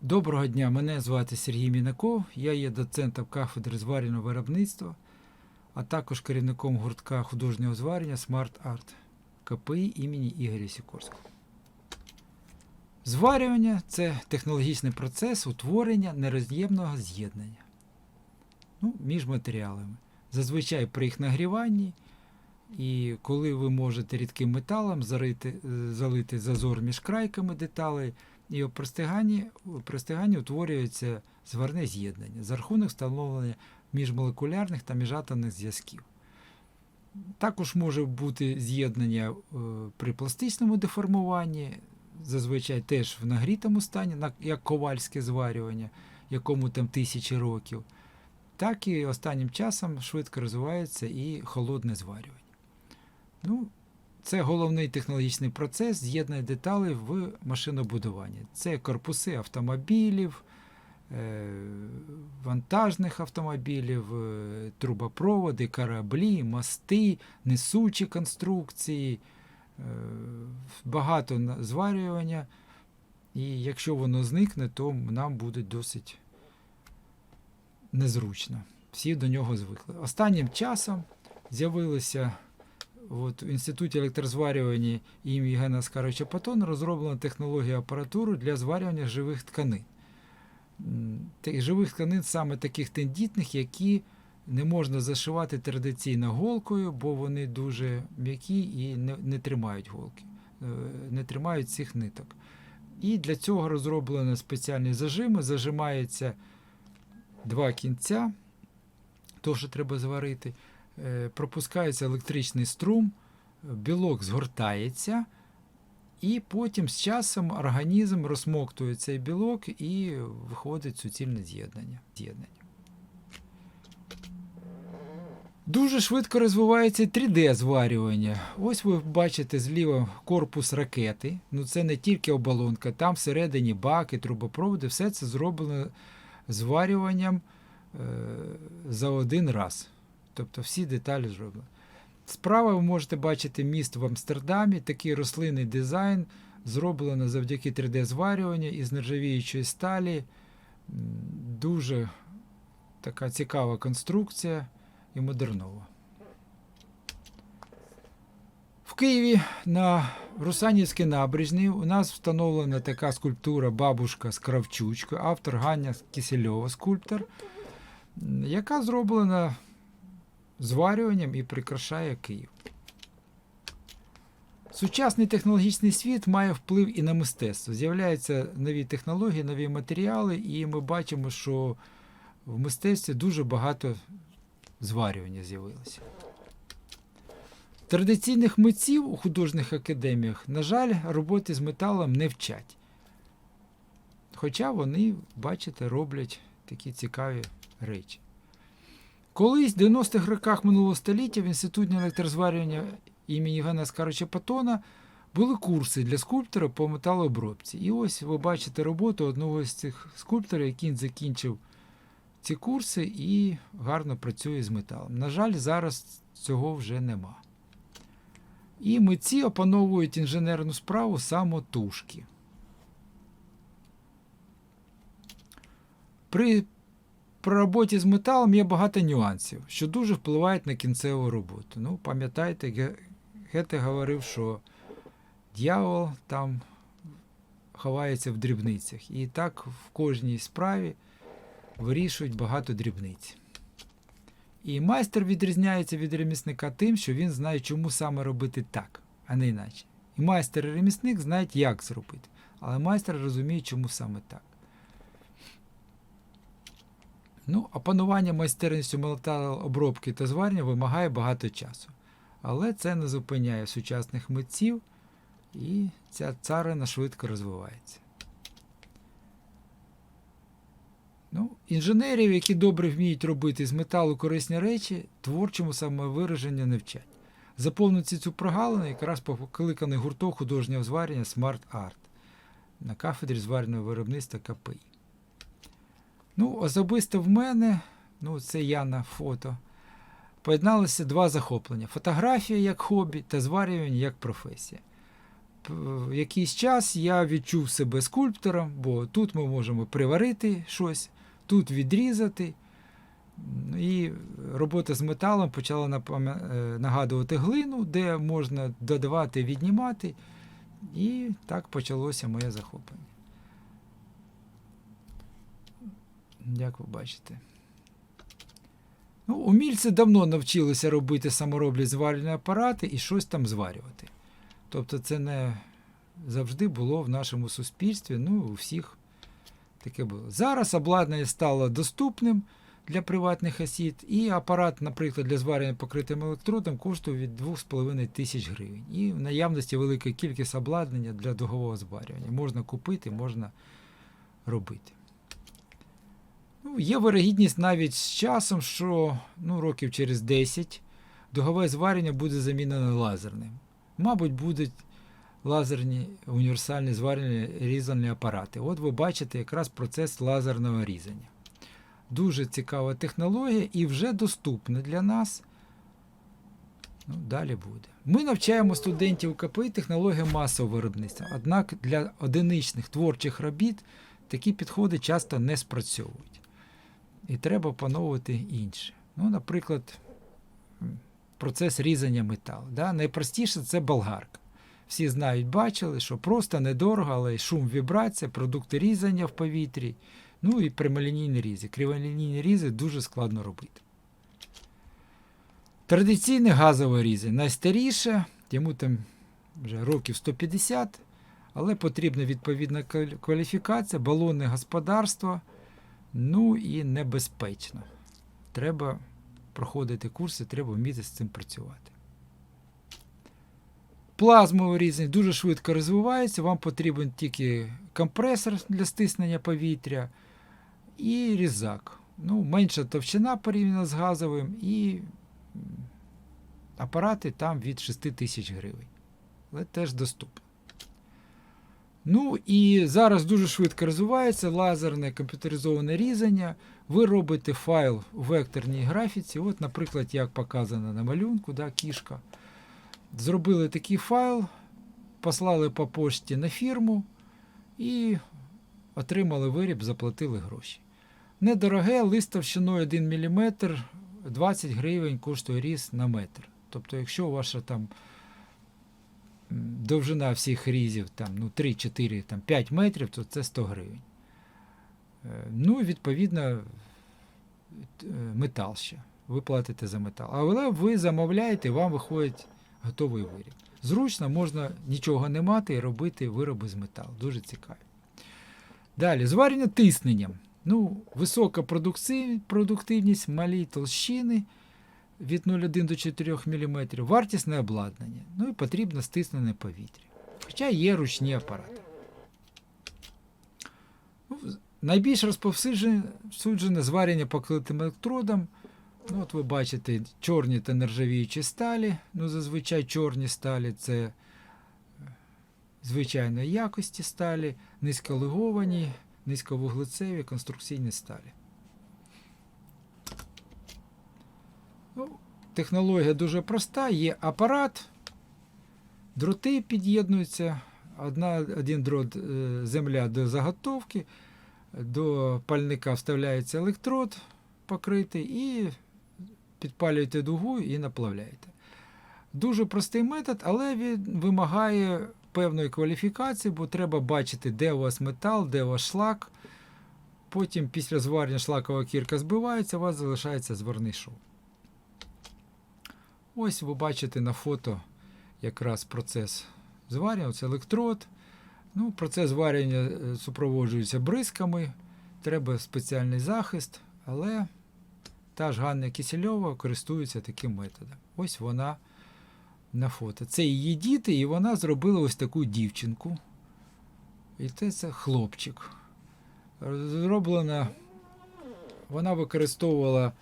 Доброго дня, мене звати Сергій Мінаков, я є доцентом кафедри зварювального виробництва, а також керівником гуртка художнього зварення Smart Art КПІ імені Ігоря Сікорського. Зварювання це технологічний процес утворення нероз'ємного з'єднання ну, між матеріалами. Зазвичай при їх нагріванні, і коли ви можете рідким металом зарити, залити зазор між крайками деталей, і у пристиганні, у пристиганні утворюється зварне з'єднання за рахунок встановлення міжмолекулярних та міжатомних зв'язків. Також може бути з'єднання е, при пластичному деформуванні, зазвичай теж в нагрітому стані, як ковальське зварювання, якому там тисячі років, так і останнім часом швидко розвивається і холодне зварювання. Ну, це головний технологічний процес з'єднання деталей в машинобудуванні. Це корпуси автомобілів, е, вантажних автомобілів, е, трубопроводи, кораблі, мости, несучі конструкції, е, багато зварювання. І якщо воно зникне, то нам буде досить незручно. Всі до нього звикли. Останнім часом з'явилося От в Інституті електрозварювання імені Євгена Оскаровича Патона розроблена технологія апаратури для зварювання живих тканин. Живих тканин саме таких тендітних, які не можна зашивати традиційно голкою, бо вони дуже м'які і не, не тримають голки, е, не тримають цих ниток. І для цього розроблено спеціальні зажими. Зажимається два кінця, то, що треба зварити пропускається електричний струм, білок згортається, і потім з часом організм розсмоктує цей білок і виходить суцільне з'єднання. Дуже швидко розвивається 3D-зварювання. Ось ви бачите зліва корпус ракети. Ну це не тільки оболонка, там всередині баки, трубопроводи, все це зроблено зварюванням е, за один раз. Тобто всі деталі зроблені. Справа ви можете бачити міст в Амстердамі. Такий рослинний дизайн зроблено завдяки 3D-зварюванню із нержавіючої сталі. Дуже така цікава конструкція і модернова. В Києві на Русанівській набережній у нас встановлена така скульптура бабушка з кравчучкою, автор Ганя Кисельова, скульптор, яка зроблена зварюванням і прикрашає Київ. Сучасний технологічний світ має вплив і на мистецтво. З'являються нові технології, нові матеріали, і ми бачимо, що в мистецтві дуже багато зварювання з'явилося. Традиційних митців у художніх академіях, на жаль, роботи з металом не вчать. Хоча вони, бачите, роблять такі цікаві речі. Колись в 90-х роках минулого століття в інституті електрозварювання імені Євгена Оскаровича Патона були курси для скульптора по металообробці. І ось ви бачите роботу одного з цих скульпторів, який закінчив ці курси і гарно працює з металом. На жаль, зараз цього вже нема. І митці опановують інженерну справу самотужки. При при роботі з металом є багато нюансів, що дуже впливають на кінцеву роботу. Ну, пам'ятаєте, Ге- Гете говорив, що дьявол там ховається в дрібницях. І так в кожній справі вирішують багато дрібниць. І майстер відрізняється від ремісника тим, що він знає, чому саме робити так, а не іначе. І майстер і ремісник знають, як зробити. Але майстер розуміє, чому саме так. Ну, опанування майстерністю металообробки та зварення вимагає багато часу. Але це не зупиняє сучасних митців, і ця царина швидко розвивається. Ну, інженерів, які добре вміють робити з металу корисні речі, творчому самовираженню не вчать. Заповнити цю прогалину якраз покликаний гурток художнього зварення Smart Art на кафедрі зварного виробництва КПІ. Ну, особисто в мене, ну це я на фото, поєдналися два захоплення: фотографія як хобі та зварювання як професія. якийсь час я відчув себе скульптором, бо тут ми можемо приварити щось, тут відрізати. І робота з металом почала е, нагадувати глину, де можна додавати, віднімати. І так почалося моє захоплення. Як ви бачите. Ну, умільці давно навчилися робити самороблі зварювальні апарати і щось там зварювати. Тобто це не завжди було в нашому суспільстві, ну, у всіх таке було. Зараз обладнання стало доступним для приватних осіб, і апарат, наприклад, для зварення покритим електродом коштує від 2,5 тисяч гривень. І в наявності велика кількість обладнання для дугового зварювання. Можна купити, можна робити. Є вирогідність навіть з часом, що ну, років через 10 дугове зварення буде замінено лазерним. Мабуть, будуть лазерні універсальні зварені різальні апарати. От ви бачите якраз процес лазерного різання. Дуже цікава технологія і вже доступна для нас. Ну, далі буде. Ми навчаємо студентів КПІ технології масового виробництва. Однак для одиничних творчих робіт такі підходи часто не спрацьовують. І треба опановувати інше. Ну, наприклад, процес різання металу. Да? Найпростіше це болгарка. Всі знають, бачили, що просто недорого, але шум, вібрація, продукти різання в повітрі. Ну і прямолінійні різи. Криволінійні різи дуже складно робити. Традиційне газове різи найстаріше, йому там вже років 150, але потрібна відповідна кваліфікація, балонне господарство, ну і небезпечно. Треба проходити курси, треба вміти з цим працювати. Плазмове різання дуже швидко розвивається, вам потрібен тільки компресор для стиснення повітря і різак. Ну, менша товщина порівняно з газовим, і апарати там від 6 тисяч гривень. Але теж доступно. Ну і зараз дуже швидко розвивається лазерне комп'ютеризоване різання. Ви робите файл у векторній графіці. От, наприклад, як показано на малюнку, да, кішка. Зробили такий файл, послали по пошті на фірму і отримали виріб, заплатили гроші. Недороге, лист товщиною 1 мм, 20 гривень коштує різ на метр. Тобто, якщо ваша там довжина всіх різів там, ну, 3, 4, там, 5 метрів, то це 100 гривень. Е, Ну, відповідно, е, метал ще. Ви платите за метал. Але ви замовляєте, вам виходить готовий виріб. Зручно, можна нічого не мати і робити вироби з металу. Дуже цікаві. Далі, зварення тисненням. Ну, висока продуктивність, малі толщини від 0,1 до 4 мм, вартісне обладнання. Ну і потрібно стиснене повітря. Хоча є ручні апарати. Ну, найбільш розповсюджене зварення покритим електродом. Ну, от ви бачите чорні та нержавіючі сталі. Ну, зазвичай чорні сталі це е, звичайної якості сталі, низьколеговані, низьковуглецеві конструкційні сталі. Ну, технологія дуже проста. Є апарат, дроти під'єднуються. Одна, один дрот е, земля до заготовки, до пальника вставляється електрод покритий і підпалюєте дугу і наплавляєте. Дуже простий метод, але він вимагає певної кваліфікації, бо треба бачити, де у вас метал, де ваш шлак. Потім після зварення шлакова кірка збивається, у вас залишається зварний шов. Ось ви бачите на фото якраз процес зварення, це електрод. Ну, процес зварення е, супроводжується бризками, треба спеціальний захист, але та ж Ганна Кисельова користується таким методом. Ось вона на фото. Це її діти, і вона зробила ось таку дівчинку. І це, це хлопчик. Зроблена, вона використовувала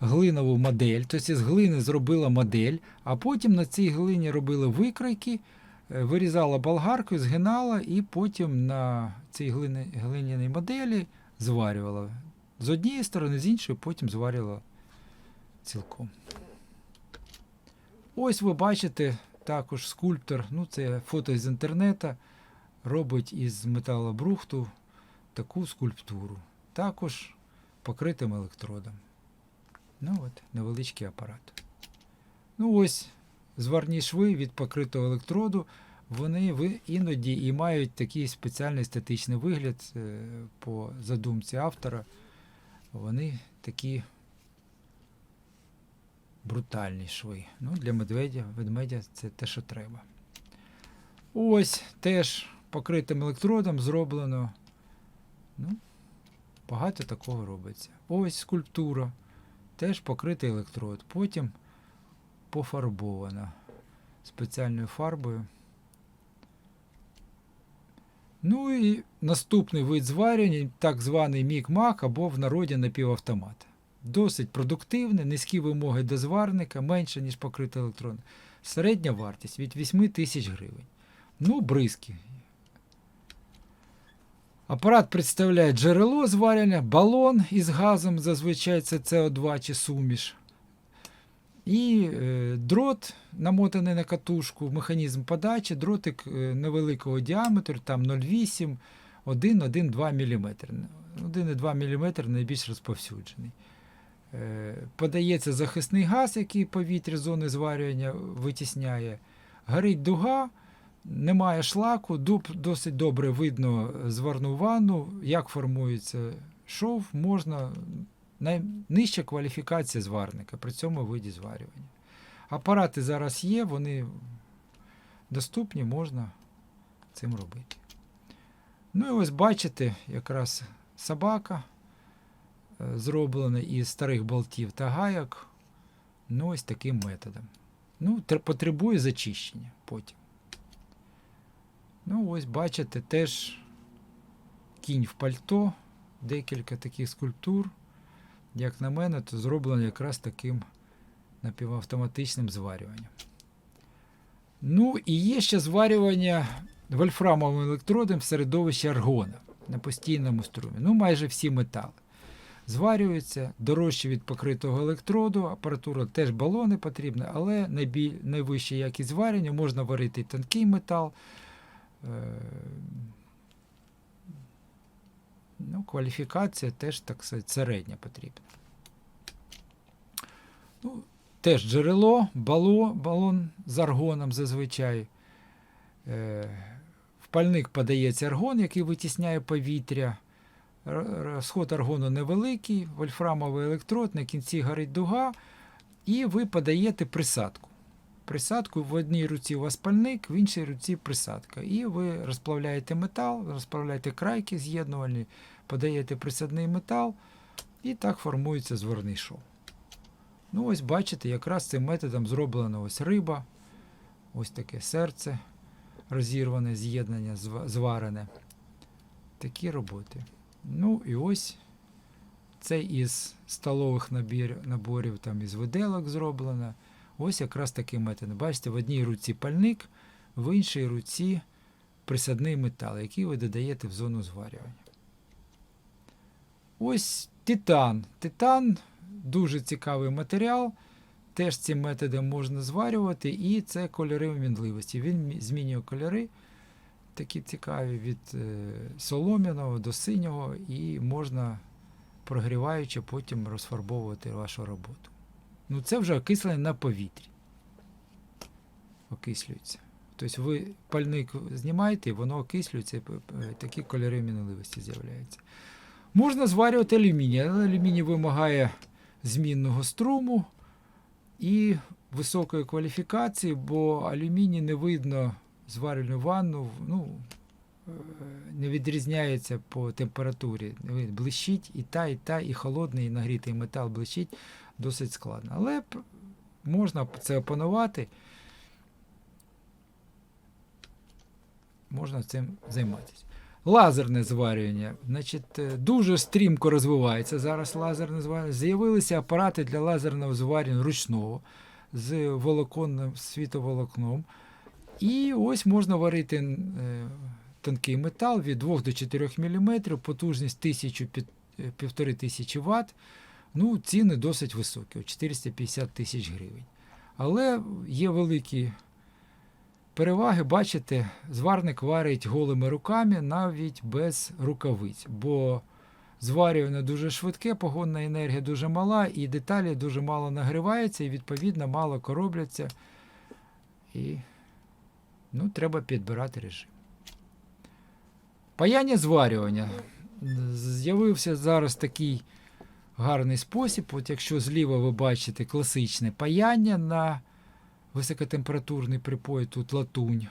глинову модель, тобто з глини зробила модель, а потім на цій глині робила викройки, е, вирізала болгаркою, згинала і потім на цій глини, глиняній моделі зварювала. З однієї сторони, з іншої, потім зварювала цілком. Ось ви бачите також скульптор, ну це фото з інтернету, робить із металобрухту таку скульптуру. Також покритим електродом. Ну от, невеличкий апарат. Ну ось, зварні шви від покритого електроду, вони іноді і мають такий спеціальний естетичний вигляд е, по задумці автора. Вони такі брутальні шви. Ну, для медведя, ведмедя це те, що треба. Ось теж покритим електродом зроблено. Ну, багато такого робиться. Ось скульптура. Теж покритий електрод. Потім пофарбована спеціальною фарбою. Ну і наступний вид зварювання, так званий мік-мак або в народі напівавтомат. Досить продуктивне, низькі вимоги до зварника, менше, ніж покритий електрон. Середня вартість від 8 тисяч гривень. Ну, бризки. Апарат представляє джерело зварення, балон із газом, зазвичай це СО2 чи суміш. І е, дрот, намотаний на катушку, механізм подачі, дротик е, невеликого діаметру, там 0,8, 1-1,2 мм. 1,2 мм найбільш розповсюджений. Е, подається захисний газ, який повітря зони зварювання витісняє. Горить дуга, немає шлаку, дуб, досить добре видно зварну ванну, як формується шов, можна найнижча кваліфікація зварника при цьому виді зварювання. Апарати зараз є, вони доступні, можна цим робити. Ну і ось бачите, якраз собака е, зроблена із старих болтів та гайок. Ну, ось таким методом. Ну, потребує зачищення потім. Ну, ось бачите, теж кінь в пальто, декілька таких скульптур. Як на мене, то зроблено якраз таким напівавтоматичним зварюванням. Ну і є ще зварювання вольфрамовим електродом в середовищі аргона на постійному струмі. Ну, майже всі метали. Зварюються дорожче від покритого електроду, апаратура теж балони потрібні, але найвища якість зварення можна варити і тонкий метал. Е, Ну, кваліфікація теж так сказати, середня потрібна. Ну, теж джерело, бало, балон з аргоном зазвичай. Е, в пальник подається аргон, який витісняє повітря. Розход аргону невеликий, вольфрамовий електрод, на кінці горить дуга, і ви подаєте присадку. Присадку в одній руці у вас пальник, в іншій руці присадка. І ви розплавляєте метал, розплавляєте крайки з'єднувальні, подаєте присадний метал, і так формується зворний шов. Ну, ось бачите, якраз цим методом зроблена ось риба, ось таке серце розірване, з'єднання, зварене. Такі роботи. Ну і ось це із столових набір, наборів, там із виделок зроблено. Ось якраз такий метод. Бачите, в одній руці пальник, в іншій руці присадний метал, який ви додаєте в зону зварювання. Ось титан. Титан дуже цікавий матеріал. Теж цим методом можна зварювати, і це кольори мінливості. Він змінює кольори, такі цікаві від е, солом'яного до синього, і можна, прогріваючи, потім розфарбовувати вашу роботу. Ну, це вже окислення на повітрі. Окислюється. Тобто ви пальник знімаєте, воно окислюється, і п- такі кольори мінливості з'являються. Можна зварювати алюміній, але алюміній вимагає змінного струму і високої кваліфікації, бо алюміній не видно зварювальну ванну, ну, е, не відрізняється по температурі. Блищить і та, і та, і холодний, і нагрітий метал блищить досить складно. Але можна це опанувати, можна цим займатися. Лазерне зварювання, значить, е, дуже стрімко розвивається зараз лазерне зварювання. З'явилися апарати для лазерного зварювання ручного з волоконним світоволокном. І ось можна варити е, тонкий метал від 2 до 4 мм, потужність 1000-1500 тисячі Вт. Ну, ціни досить високі, 450 тисяч гривень. Але є великі переваги, бачите, зварник варить голими руками навіть без рукавиць, бо зварювання дуже швидке, погонна енергія дуже мала, і деталі дуже мало нагріваються, і відповідно мало коробляться. І ну, треба підбирати режим. Паяння зварювання. З'явився зараз такий гарний спосіб. От якщо зліва ви бачите класичне паяння на високотемпературний припой, тут латунь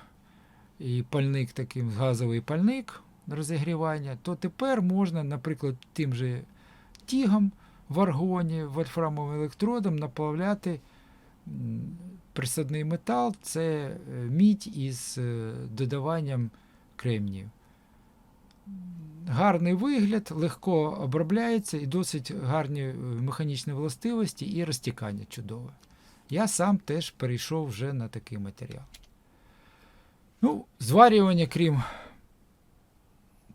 і пальник такий газовий пальник розігрівання, то тепер можна, наприклад, тим же тігом в аргоні, вольфрамовим електродом наплавляти присадний метал, це е, мідь із е, додаванням кремнію. Гарний вигляд, легко обробляється і досить гарні е, механічні властивості і розтікання чудове. Я сам теж перейшов вже на такий матеріал. Ну, зварювання, крім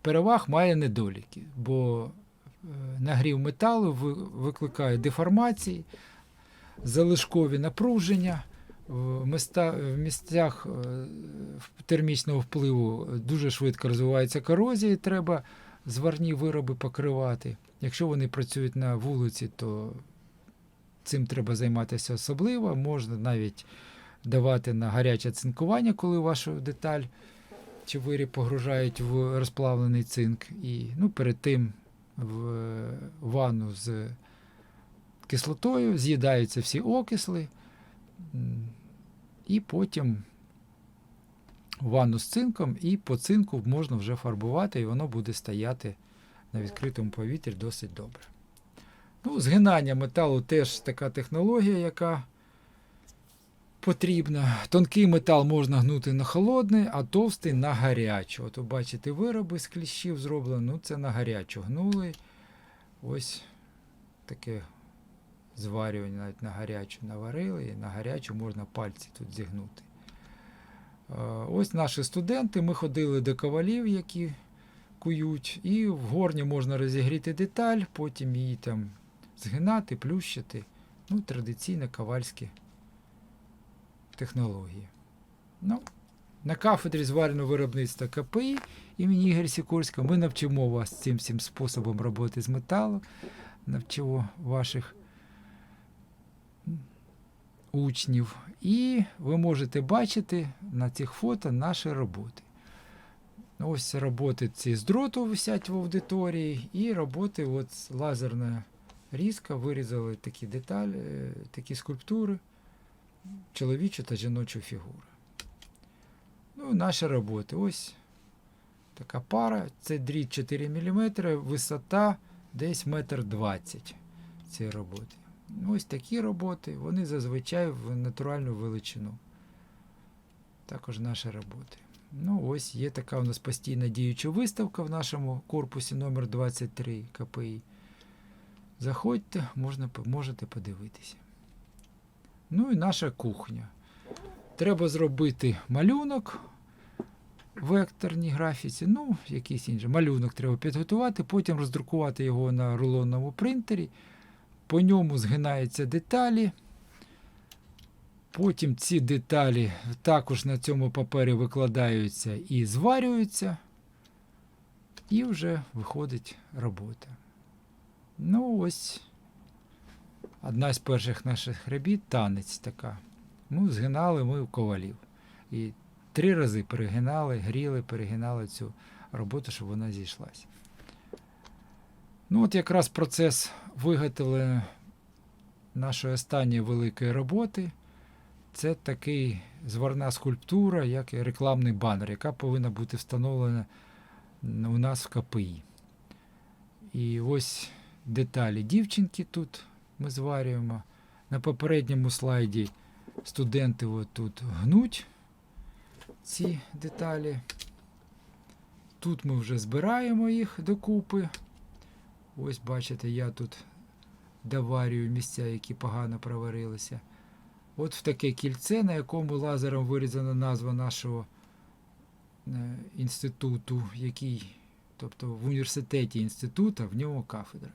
переваг, має недоліки, бо е, нагрів металу викликає деформації, залишкові напруження. В місцях е, термічного впливу дуже швидко розвивається корозія, і треба зварні вироби покривати. Якщо вони працюють на вулиці, то цим треба займатися особливо. Можна навіть давати на гаряче цинкування, коли вашу деталь чи виріб погружають в розплавлений цинк. І ну, перед тим в ванну з кислотою з'їдаються всі окисли. І потім ванну з цинком, і по цинку можна вже фарбувати, і воно буде стояти на відкритому повітрі досить добре. Ну, згинання металу теж така технологія, яка потрібна. Тонкий метал можна гнути на холодний, а товстий на гарячу. От ви бачите, вироби з кліщів зроблені, ну це на гарячу гнули. Ось таке зварювання навіть на гарячу наварили, і на гарячу можна пальці тут зігнути. Е, Ось наші студенти, ми ходили до ковалів, які кують, і в горні можна розігріти деталь, потім її там згинати, плющити. Ну, традиційно ковальські технології. Ну, на кафедрі звареного виробництва КПІ імені Ігоря Сікорського ми навчимо вас цим всім способом роботи з металу, навчимо ваших учнів. І ви можете бачити на цих фото наші роботи. Ось роботи ці з дроту висять в аудиторії, і роботи от лазерна різка вирізали такі деталі, е, такі скульптури, чоловічу та жіночу фігури. Ну, наші роботи. Ось така пара. Це дріт 4 мм, висота десь метр двадцять цієї роботи. Ось такі роботи, вони зазвичай в натуральну величину. Також наші роботи. Ну, ось є така у нас постійна діюча виставка в нашому корпусі номер 23 КПІ. Заходьте, можна, можете подивитися. Ну і наша кухня. Треба зробити малюнок в векторній графіці, ну, якийсь інший малюнок треба підготувати, потім роздрукувати його на рулонному принтері. По ньому згинаються деталі. Потім ці деталі також на цьому папері викладаються і зварюються. І вже виходить робота. Ну, ось одна з перших наших робіт танець така. Ну, згинали ми у ковалів. І три рази перегинали, гріли, перегинали цю роботу, щоб вона зійшлася. Ну, от якраз процес виготовлення нашої останньої великої роботи. Це такий зварна скульптура, як і рекламний банер, яка повинна бути встановлена у нас в КПІ. І ось деталі дівчинки тут ми зварюємо. На попередньому слайді студенти тут гнуть ці деталі. Тут ми вже збираємо їх докупи. Ось бачите, я тут доварюю місця, які погано проварилися. От в таке кільце, на якому лазером вирізана назва нашого е, інституту, який, тобто в університеті інституту, в ньому кафедра.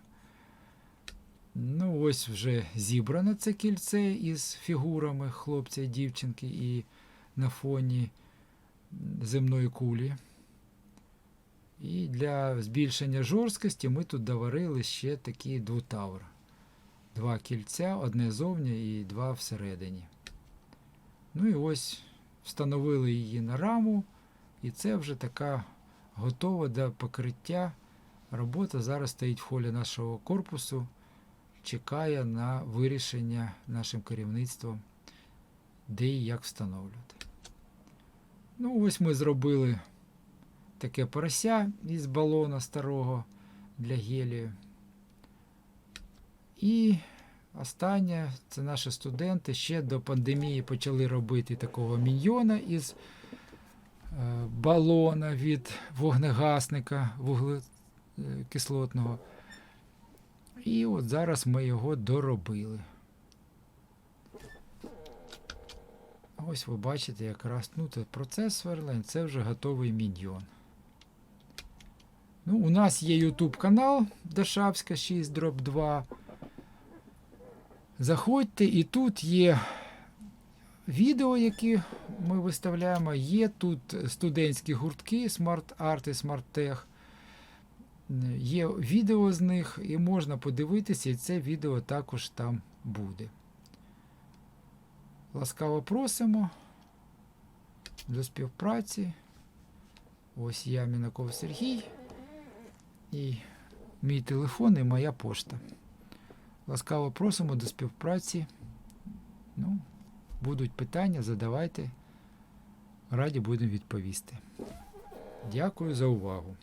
Ну, ось вже зібране це кільце із фігурами хлопця і дівчинки, і на фоні земної кулі. І для збільшення жорсткості ми тут доварили ще такий двутавр. Два кільця, одне зовні і два всередині. Ну і ось встановили її на раму, і це вже така готова до покриття. Робота зараз стоїть в холі нашого корпусу, чекає на вирішення нашим керівництвом, де і як встановлювати. Ну, ось ми зробили таке порося із балона старого для гелію. І останнє, це наші студенти ще до пандемії почали робити такого міньйона із е, балона від вогнегасника вуглекислотного. І от зараз ми його доробили. Ось ви бачите якраз ну, це процес сверлень, це вже готовий міньйон. Ну, у нас є YouTube канал Дашавська 6 дроб 2. Заходьте, і тут є відео, які ми виставляємо. Є тут студентські гуртки Smart Art і Smart Tech. Є відео з них, і можна подивитися, і це відео також там буде. Ласкаво просимо до співпраці. Ось я Мінаков Сергій. І мій телефон і моя пошта. Ласкаво просимо до співпраці. Ну, будуть питання, задавайте. Раді будемо відповісти. Дякую за увагу.